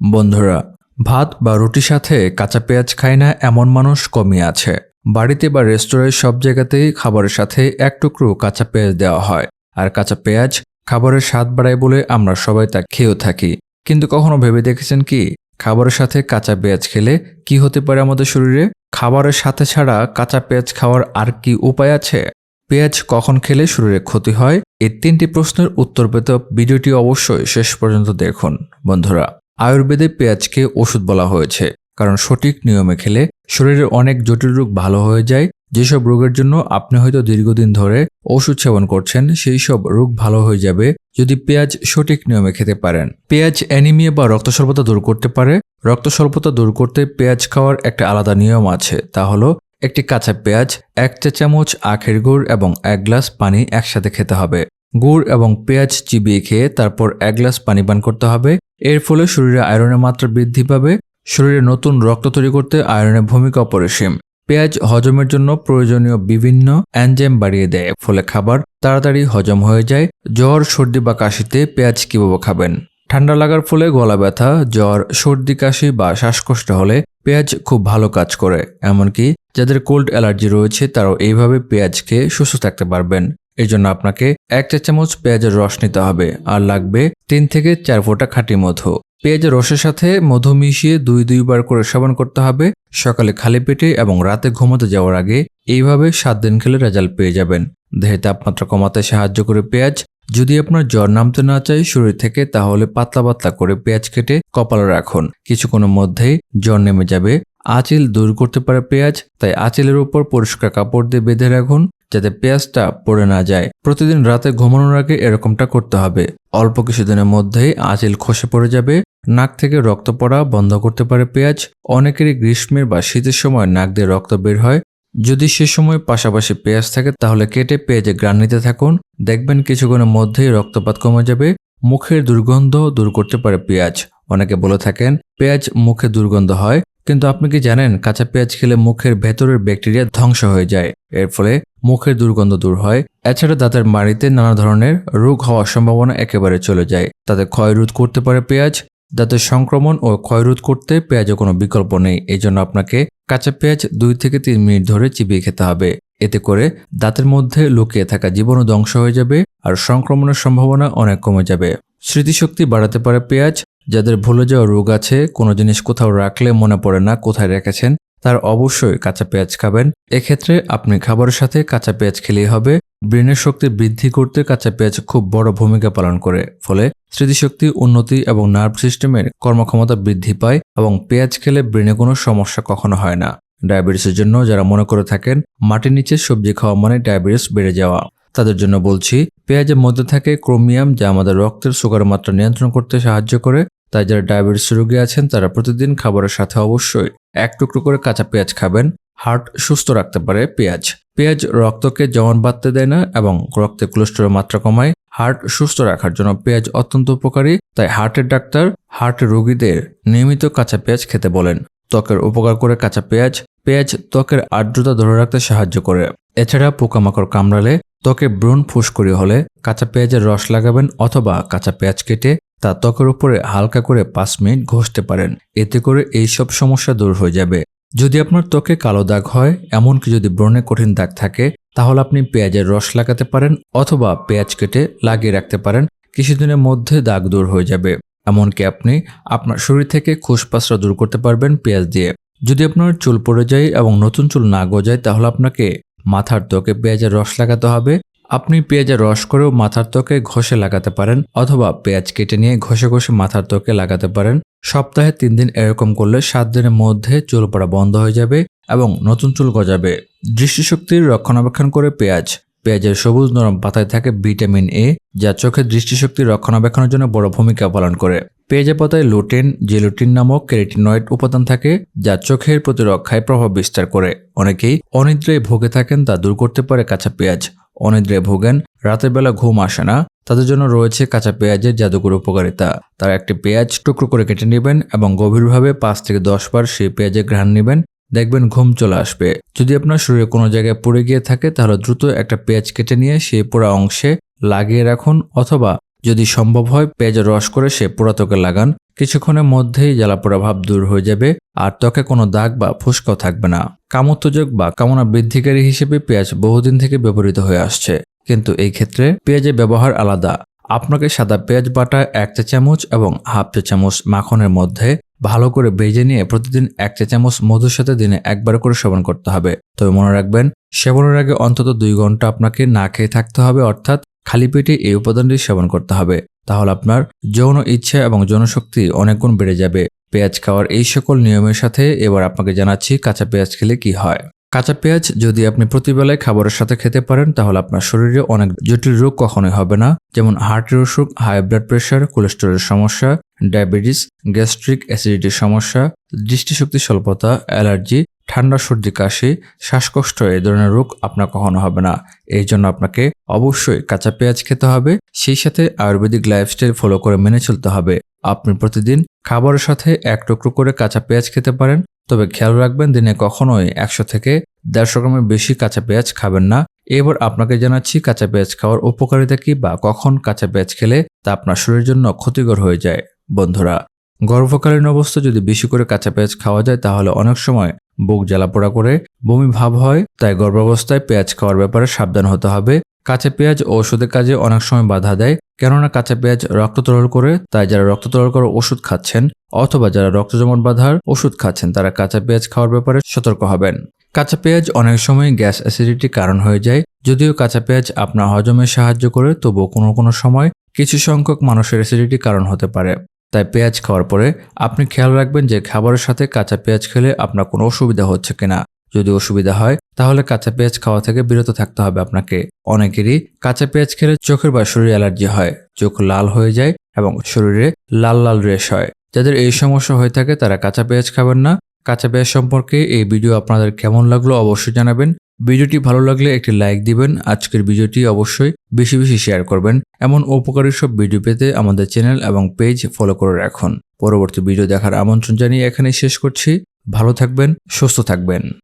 বন্ধুরা, ভাত বা রুটির সাথে কাঁচা পেঁয়াজ খায় না এমন মানুষ কমই আছে। বাড়িতে বা রেস্তোরাঁয় সব জায়গাতেই খাবারের সাথে এক টুকরো কাঁচা পেঁয়াজ দেওয়া হয়। আর কাঁচা পেঁয়াজ খাবারের স্বাদ বাড়ায় বলে আমরা সবাই তা খেয়েও থাকি। কিন্তু কখনো ভেবে দেখেছেন কি, খাবারের সাথে কাঁচা পেঁয়াজ খেলে কি হতে পারে আমাদের শরীরে? খাবারের সাথে ছাড়া কাঁচা পেঁয়াজ খাওয়ার আর কি উপায় আছে? পেঁয়াজ কখন খেলে শরীরে ক্ষতি হয়? এই তিনটি প্রশ্নের উত্তর পেতে ভিডিওটি অবশ্যই শেষ পর্যন্ত দেখুন। বন্ধুরা আয়ুর্বেদে পেঁয়াজকে ওষুধ বলা হয়েছে, কারণ সঠিক নিয়মে খেলে শরীরের অনেক জটিল রোগ ভালো হয়ে যায়। যেসব রোগের জন্য আপনি হয়তো দীর্ঘদিন ধরে ওষুধ সেবন করছেন সেই সব রোগ ভালো হয়ে যাবে যদি পেঁয়াজ সঠিক নিয়মে খেতে পারেন। পেঁয়াজ অ্যানিমিয়া বা রক্ত স্বল্পতা দূর করতে পারে। রক্ত স্বল্পতা দূর করতে পেঁয়াজ খাওয়ার একটা আলাদা নিয়ম আছে, তা হলো একটি কাঁচা পেঁয়াজ, এক চা চামচ আখের গুড় এবং এক গ্লাস পানি একসাথে খেতে হবে। গুড় এবং পেঁয়াজ চিবিয়ে খেয়ে তারপর এক গ্লাস পানি পান করতে হবে। এর ফলে শরীরে আয়রনের মাত্রা বৃদ্ধি পাবে। শরীরে নতুন রক্ত তৈরি করতে আয়রনের ভূমিকা অপরিসীম পেঁয়াজ হজমের জন্য প্রয়োজনীয় বিভিন্ন অ্যানজেম বাড়িয়ে দেয়, ফলে খাবার তাড়াতাড়ি হজম হয়ে যায়। জ্বর, সর্দি বা কাশিতে পেঁয়াজ কীভাবে খাবেন? ঠান্ডা লাগার ফলে গলা ব্যথা, জ্বর, সর্দি, কাশি বা শ্বাসকষ্ট হলে পেঁয়াজ খুব ভালো কাজ করে। এমনকি যাদের কোল্ড অ্যালার্জি রয়েছে, তারাও এইভাবে পেঁয়াজ খেয়ে সুস্থ থাকতে পারবেন। এর জন্য আপনাকে এক চা চামচ পেঁয়াজের রস নিতে হবে আর লাগবে তিন থেকে চার ফোঁটা খাঁটি মধু। পেঁয়াজের রসের সাথে মধু মিশিয়ে দুই দুইবার করে সেবন করতে হবে। সকালে খালি পেটে এবং রাতে ঘুমোতে যাওয়ার আগে এইভাবে সাত দিন খেলে রেজাল্ট পেয়ে যাবেন। দেহে তাপমাত্রা কমাতে সাহায্য করে পেঁয়াজ। যদি আপনার জ্বর নামতে না চাই শরীর থেকে, তাহলে পাতলা পাতলা করে পেঁয়াজ কেটে কপালে রাখুন। কিছুক্ষণের মধ্যেই জ্বর নেমে যাবে। আঁচিল দূর করতে পারে পেঁয়াজ, তাই আঁচিলের উপর পরিষ্কার কাপড় দিয়ে বেঁধে রাখুন। যাতে পেঁয়াজটা পড়ে না যায়। প্রতিদিন রাতে ঘুমানোর আগে এরকমটা করতে হবে। অল্প কিছুদিনের মধ্যেই আঁচিল খসে পড়ে যাবে, নাক থেকে রক্ত পড়া বন্ধ করতে পারে পেঁয়াজ। অনেকেরই গ্রীষ্মের বা শীতের সময় নাক দিয়ে রক্ত বের হয়। যদি সে সময় পাশাপাশি পেঁয়াজ থাকে, তাহলে কেটে পেঁয়াজে গ্রান নিতে থাকুন। দেখবেন কিছুক্ষণের মধ্যেই রক্তপাত কমে যাবে। মুখের দুর্গন্ধ দূর করতে পারে পেঁয়াজ। অনেকে বলে থাকেন, পেঁয়াজ মুখে দুর্গন্ধ হয়। কিন্তু আপনি কি জানেন, কাঁচা পেঁয়াজ খেলে মুখের ভেতরের ব্যাকটেরিয়া ধ্বংস হয়ে যায়। এর ফলে মুখের দুর্গন্ধ দূর হয়। এছাড়া দাঁতের মাড়িতে নানা ধরনের রোগ হওয়ার সম্ভাবনা একেবারে চলে যায়। তাতে ক্ষয় রোধ করতে পারে পেঁয়াজ। দাঁতের সংক্রমণ ও ক্ষয়রোধ করতে পেঁয়াজের কোনো বিকল্প নেই। এই জন্য আপনাকে কাঁচা পেঁয়াজ দুই থেকে তিন মিনিট ধরে চিবিয়ে খেতে হবে। এতে করে দাঁতের মধ্যে লুকিয়ে থাকা জীবাণু ধ্বংস হয়ে যাবে আর সংক্রমণের সম্ভাবনা অনেক কমে যাবে। স্মৃতিশক্তি বাড়াতে পারে পেঁয়াজ। যাদের ভুলে যাওয়া রোগ আছে, কোনো জিনিস কোথাও রাখলে মনে পড়ে না কোথায় রেখেছেন, তার অবশ্যই কাঁচা পেঁয়াজ খাবেন। এক্ষেত্রে আপনি খাবারের সাথে কাঁচা পেঁয়াজ খেলেই হবে। ব্রেনের শক্তি বৃদ্ধি করতে কাঁচা পেঁয়াজ খুব বড় ভূমিকা পালন করে, ফলে স্মৃতিশক্তি, উন্নতি এবং নার্ভ সিস্টেমের কর্মক্ষমতা বৃদ্ধি পায় এবং পেঁয়াজ খেলে ব্রেনে কোনো সমস্যা কখনো হয় না। ডায়াবেটিসের জন্য যারা মনে করে থাকেন, মাটির নিচে সবজি খাওয়া মানে ডায়াবেটিস বেড়ে যাওয়া। তাদের জন্য বলছি, পেঁয়াজের মধ্যে থাকে ক্রোমিয়াম যা আমাদের রক্তের সুগারের মাত্রা নিয়ন্ত্রণ করতে সাহায্য করে। তাই যারা ডায়াবেটিস রোগী আছেন, তারা প্রতিদিন খাবারের সাথে অবশ্যই এক টুকরো করে কাঁচা পেঁয়াজ খাবেন। হার্ট সুস্থ রাখতে পারে পেঁয়াজ। পেঁয়াজ রক্তকে জমান বাঁধতে দেয় না এবং রক্তে কোলেস্টেরল মাত্রা কমায়। হার্ট সুস্থ রাখার জন্য পেঁয়াজ অত্যন্ত উপকারী, তাই হার্টের ডাক্তার হার্ট রোগীদের নিয়মিত কাঁচা পেঁয়াজ খেতে বলেন। ত্বকের উপকার করে কাঁচা পেঁয়াজ পেঁয়াজ ত্বকের আর্দ্রতা ধরে রাখতে সাহায্য করে। এছাড়া পোকামাকড় কামড়ালে ত্বকে ব্রণ ফুসকরি হলে কাঁচা পেঁয়াজের রস লাগাবেন অথবা কাঁচা পেঁয়াজ কেটে তা ত্বকের উপরে হালকা করে পাঁচ মিনিট ঘষতে পারেন। এতে করে এই সব সমস্যা দূর হয়ে যাবে। যদি আপনার ত্বকে কালো দাগ হয়, এমনকি যদি ব্রণে কঠিন দাগ থাকে, তাহলে আপনি পেঁয়াজের রস লাগাতে পারেন অথবা পেঁয়াজ কেটে লাগিয়ে রাখতে পারেন। কিছুদিনের মধ্যে দাগ দূর হয়ে যাবে। এমনকি আপনি আপনার শরীর থেকে খুশপাসরা দূর করতে পারবেন পেঁয়াজ দিয়ে। যদি আপনার চুল পড়ে যায় এবং নতুন চুল না গজায়, তাহলে আপনাকে মাথার ত্বকে পেঁয়াজের রস লাগাতে হবে। আপনি পেঁয়াজের রস করেও মাথার ত্বকে ঘষে লাগাতে পারেন অথবা পেঁয়াজ কেটে নিয়ে ঘষে ঘষে মাথার ত্বকে লাগাতে পারেন। সপ্তাহে তিন দিন এরকম করলে সাত দিনের মধ্যে চুল পড়া বন্ধ হয়ে যাবে এবং নতুন চুল গজাবে। দৃষ্টিশক্তির রক্ষণাবেক্ষণ করে পেঁয়াজ। পেঁয়াজের সবুজ নরম পাতায় থাকে ভিটামিন এ, যা চোখের দৃষ্টিশক্তি রক্ষণাবেক্ষণের জন্য বড় ভূমিকা পালন করে। পেঁয়াজের পাতায় লোটেন, জেলুটিন নামক ক্যারেটিনয়েড উপাদান থাকে, যা চোখের প্রতিরক্ষায় প্রভাব বিস্তার করে। অনেকেই অনিদ্রায় ভোগে থাকেন তা দূর করতে পারে কাঁচা পেঁয়াজ। অনিদ্রায় ভোগেন, রাতের বেলা ঘুম আসে না। তাদের জন্য রয়েছে কাঁচা পেঁয়াজের জাদুকর উপকারিতা। তার একটি পেঁয়াজ টুকরো করে কেটে নেবেন এবং গভীরভাবে পাঁচ থেকে দশ বার সেই পেঁয়াজের ঘ্রাণ নেবেন। দেখবেন ঘুম চলে আসবে। যদি আপনার শরীরে কোনো জায়গায় পড়ে গিয়ে থাকে, তাহলে দ্রুত একটা পেঁয়াজ কেটে নিয়ে সেই পোড়া অংশে লাগিয়ে রাখুন অথবা যদি সম্ভব হয়, পেঁয়াজের রস করে সে পোড়া ত্বকে লাগান। কিছুক্ষণের মধ্যেই জ্বালাপোড়া ভাব দূর হয়ে যাবে, আর ত্বকে কোনো দাগ বা ফুসকাও থাকবে না। কামোত্তেজক বা কামনা বৃদ্ধিকারী হিসেবে পেঁয়াজ বহুদিন থেকে ব্যবহৃত হয়ে আসছে। কিন্তু এই ক্ষেত্রে পেঁয়াজের ব্যবহার আলাদা। আপনাকে সাদা পেঁয়াজ বাটা এক চা চামচ এবং হাফ চা চামচ মাখনের মধ্যে ভালো করে বেজে নিয়ে প্রতিদিন এক চা চামচ মধুর সাথে দিনে একবার করে সেবন করতে হবে। তবে মনে রাখবেন, সেবনের আগে অন্তত দুই ঘণ্টা আপনাকে না খেয়ে থাকতে হবে, অর্থাৎ খালি পেটে এই উপাদানটি সেবন করতে হবে। তাহলে আপনার যৌন ইচ্ছা এবং যৌনশক্তি অনেক গুণ বেড়ে যাবে। পেঁয়াজ খাওয়ার এই সকল নিয়মের সাথে এবার আপনাকে জানাচ্ছি কাঁচা পেঁয়াজ খেলে কি হয়। কাঁচা পেঁয়াজ যদি আপনি প্রতিবেলায় খাবারের সাথে খেতে পারেন, তাহলে আপনার শরীরে অনেক জটিল রোগ কখনোই হবে না। যেমন হার্টের অসুখ, হাই ব্লাড প্রেশার, কোলেস্টেরলের সমস্যা, ডায়াবেটিস, গ্যাস্ট্রিক অ্যাসিডিটির সমস্যা, দৃষ্টিশক্তি স্বল্পতা, অ্যালার্জি, ঠান্ডা, সর্দি, কাশি, শ্বাসকষ্ট এই ধরনের রোগ আপনার কখনো হবে না। এই জন্য আপনাকে অবশ্যই কাঁচা পেঁয়াজ খেতে হবে। সেই সাথে আয়ুর্বেদিক লাইফস্টাইল ফলো করে মেনে চলতে হবে। আপনি প্রতিদিন খাবারের সাথে এক টুকরো করে কাঁচা পেঁয়াজ খেতে পারেন। তবে খেয়াল রাখবেন দিনে কখনোই একশো থেকে দেড়শো গ্রামের বেশি কাঁচা পেঁয়াজ খাবেন না। এবার আপনাকে জানাচ্ছি কাঁচা পেঁয়াজ খাওয়ার উপকারিতা কি বা কখন কাঁচা পেঁয়াজ খেলে তা আপনার শরীরের জন্য ক্ষতিকর হয়ে যায়। বন্ধুরা, গর্ভকালীন অবস্থা যদি বেশি করে কাঁচা পেঁয়াজ খাওয়া যায় তাহলে অনেক সময় বুক জ্বালাপোড়া করে বমি ভাব হয়, তাই গর্ভাবস্থায় পেঁয়াজ খাওয়ার ব্যাপারে সাবধান হতে হবে। কাঁচা পেঁয়াজ ওষুধের কাজে অনেক সময় বাধা দেয়, কেননা কাঁচা পেঁয়াজ রক্ত তরল করে, তাই যারা রক্ত তরল করার ওষুধ খাচ্ছেন অথবা যারা রক্ত জমাট বাঁধার ওষুধ খাচ্ছেন, তারা কাঁচা পেঁয়াজ খাওয়ার ব্যাপারে সতর্ক হবেন। কাঁচা পেঁয়াজ অনেক সময় গ্যাস অ্যাসিডিটির কারণ হয়ে যায়, যদিও কাঁচা পেঁয়াজ আপনার হজমে সাহায্য করে, তবুও কোনো কোনো সময় কিছু সংখ্যক মানুষের অ্যাসিডিটির কারণ হতে পারে। তাই পেঁয়াজ খাওয়ার পরে আপনি খেয়াল রাখবেন যে খাবারের সাথে কাঁচা পেঁয়াজ খেলে আপনার কোনো অসুবিধা হচ্ছে কিনা। যদি অসুবিধা হয়, তাহলে কাঁচা পেঁয়াজ খাওয়া থেকে বিরত থাকতে হবে আপনাকে। অনেকেরই কাঁচা পেঁয়াজ খেলে চোখের বা শরীরে অ্যালার্জি হয়। চোখ লাল হয়ে যায় এবং শরীরে লাল লাল রেশ হয়। যাদের এই সমস্যা হয়ে থাকে, তারা কাঁচা পেঁয়াজ খাবেন না। কাঁচা পেঁয়াজ সম্পর্কে এই ভিডিও আপনাদের কেমন লাগল অবশ্যই জানাবেন। ভিডিওটি ভালো লাগলে একটি লাইক দিবেন। আজকের ভিডিওটি অবশ্যই বেশি বেশি শেয়ার করবেন। এমন উপকারী সব ভিডিও পেতে আমাদের চ্যানেল এবং পেজ ফলো করে রাখুন। পরবর্তী ভিডিও দেখার আমন্ত্রণ জানিয়ে এখানেই শেষ করছি। ভালো থাকবেন, সুস্থ থাকবেন।